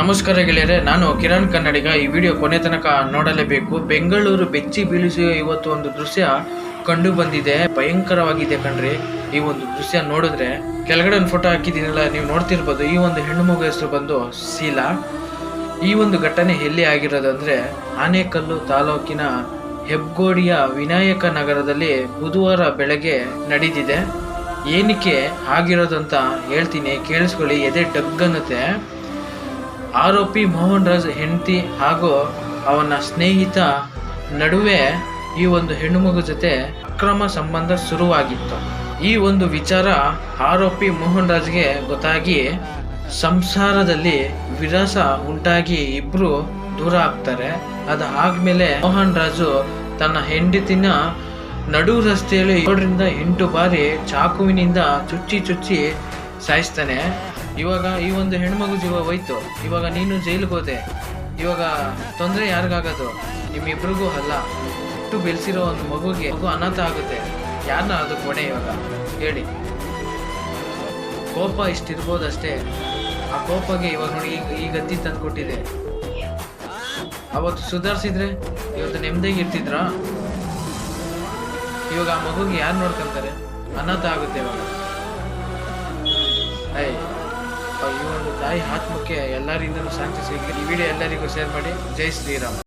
ನಮಸ್ಕಾರ ಗೆಳೆಯರೆ, ನಾನು ಕಿರಣ್ ಕನ್ನಡಿಗ. ಈ ವಿಡಿಯೋ ಕೊನೆ ತನಕ ನೋಡಲೇಬೇಕು. ಬೆಂಗಳೂರು ಬೆಚ್ಚಿ ಬೀಳಿಸುವ ಇವತ್ತು ಒಂದು ದೃಶ್ಯ ಕಂಡು ಬಂದಿದೆ. ಭಯಂಕರವಾಗಿದೆ ಕಣ್ರಿ. ಈ ಒಂದು ದೃಶ್ಯ ನೋಡಿದ್ರೆ ಕೆಳಗಡೆ ಒಂದು ಫೋಟೋ ಹಾಕಿದ್ದೀನಲ್ಲ, ನೀವು ನೋಡ್ತಿರ್ಬೋದು. ಈ ಒಂದು ಹೆಣ್ಣು ಮಗು ಹೆಸರು ಬಂದು ಶೀಲಾ. ಈ ಒಂದು ಘಟನೆ ಎಲ್ಲಿ ಆಗಿರೋದಂದ್ರೆ, ಆನೇಕಲ್ಲು ತಾಲೂಕಿನ ಹೆಬ್ಗೋಡಿಯ ವಿನಾಯಕ ನಗರದಲ್ಲಿ ಬುಧವಾರ ಬೆಳಗ್ಗೆ ನಡೆದಿದೆ. ಏನಕ್ಕೆ ಆಗಿರೋದಂತ ಹೇಳ್ತೀನಿ, ಕೇಳಿಸ್ಕೊಳ್ಳಿ. ಎದೆ ಡಗ್ಗನ್ನುತ್ತೆ ಆರೋಪಿ ಮೋಹನ್ ರಾಜ್ ಹೆಂಡತಿ ಹಾಗೂ ಅವನ ಸ್ನೇಹಿತ ನಡುವೆ ಈ ಒಂದು ಹೆಣ್ಣುಮಗು ಜೊತೆ ಅಕ್ರಮ ಸಂಬಂಧ ಶುರುವಾಗಿತ್ತು. ಈ ಒಂದು ವಿಚಾರ ಆರೋಪಿ ಮೋಹನ್ ರಾಜ್ಗೆ ಗೊತ್ತಾಗಿ ಸಂಸಾರದಲ್ಲಿ ವಿರಾಸ ಉಂಟಾಗಿ ಇಬ್ರು ದೂರ ಆಗ್ತಾರೆ. ಅದಾದ್ಮೇಲೆ ಮೋಹನ್ ರಾಜು ತನ್ನ ಹೆಂಡತಿನ ನಡು ರಸ್ತೆಯಲ್ಲಿ ಏಳರಿಂದ ಎಂಟು ಬಾರಿ ಚಾಕುವಿನಿಂದ ಚುಚ್ಚಿ ಚುಚ್ಚಿ ಸಾಯಿಸ್ತಾನೆ. ಇವಾಗ ಈ ಒಂದು ಹೆಣ್ಮಗು ಜೀವ ಹೋಯ್ತು ಇವಾಗ ನೀನು ಜೈಲಿಗೆ ಹೋದೆ. ಇವಾಗ ತೊಂದರೆ ಯಾರಿಗಾಗೋದು? ನಿಮ್ಮಿಬ್ರಿಗೂ ಅಲ್ಲ. ಹುಟ್ಟು ಬೆಳೆಸಿರೋ ಒಂದು ಮಗುಗೆ ಮಗು ಅನಾಥ ಆಗುತ್ತೆ. ಯಾರನ್ನ ಅದು ಕೊಣೆ ಇವಾಗ? ಹೇಳಿ. ಕೋಪ ಇಷ್ಟಿರ್ಬೋದಷ್ಟೇ. ಆ ಕೋಪಗೆ ಇವಾಗ ನೋಡಿ ಈಗ ಈ ಗತಿ ತಂದು ಕೊಟ್ಟಿದೆ. ಅವತ್ತು ಸುಧಾರಿಸಿದ್ರೆ ಇವತ್ತು ನೆಮ್ಮದಿಗೆ ಇರ್ತಿದ್ರಾ? ಇವಾಗ ಆ ಮಗುಗೆ ಯಾರು ನೋಡ್ಕೊಂತಾರೆ? ಅನಾಥ ಆಗುತ್ತೆ ಇವಾಗ. ಐ ತಾಯಿ ಆತ್ಮಕ್ಕೆ ಎಲ್ಲರಿಂದಲೂ ಶಾಂತಿ ಸಿಗಲಿ. ಈ ವಿಡಿಯೋ ಎಲ್ಲರಿಗೂ ಶೇರ್ ಮಾಡಿ. ಜೈ ಶ್ರೀರಾಮ್.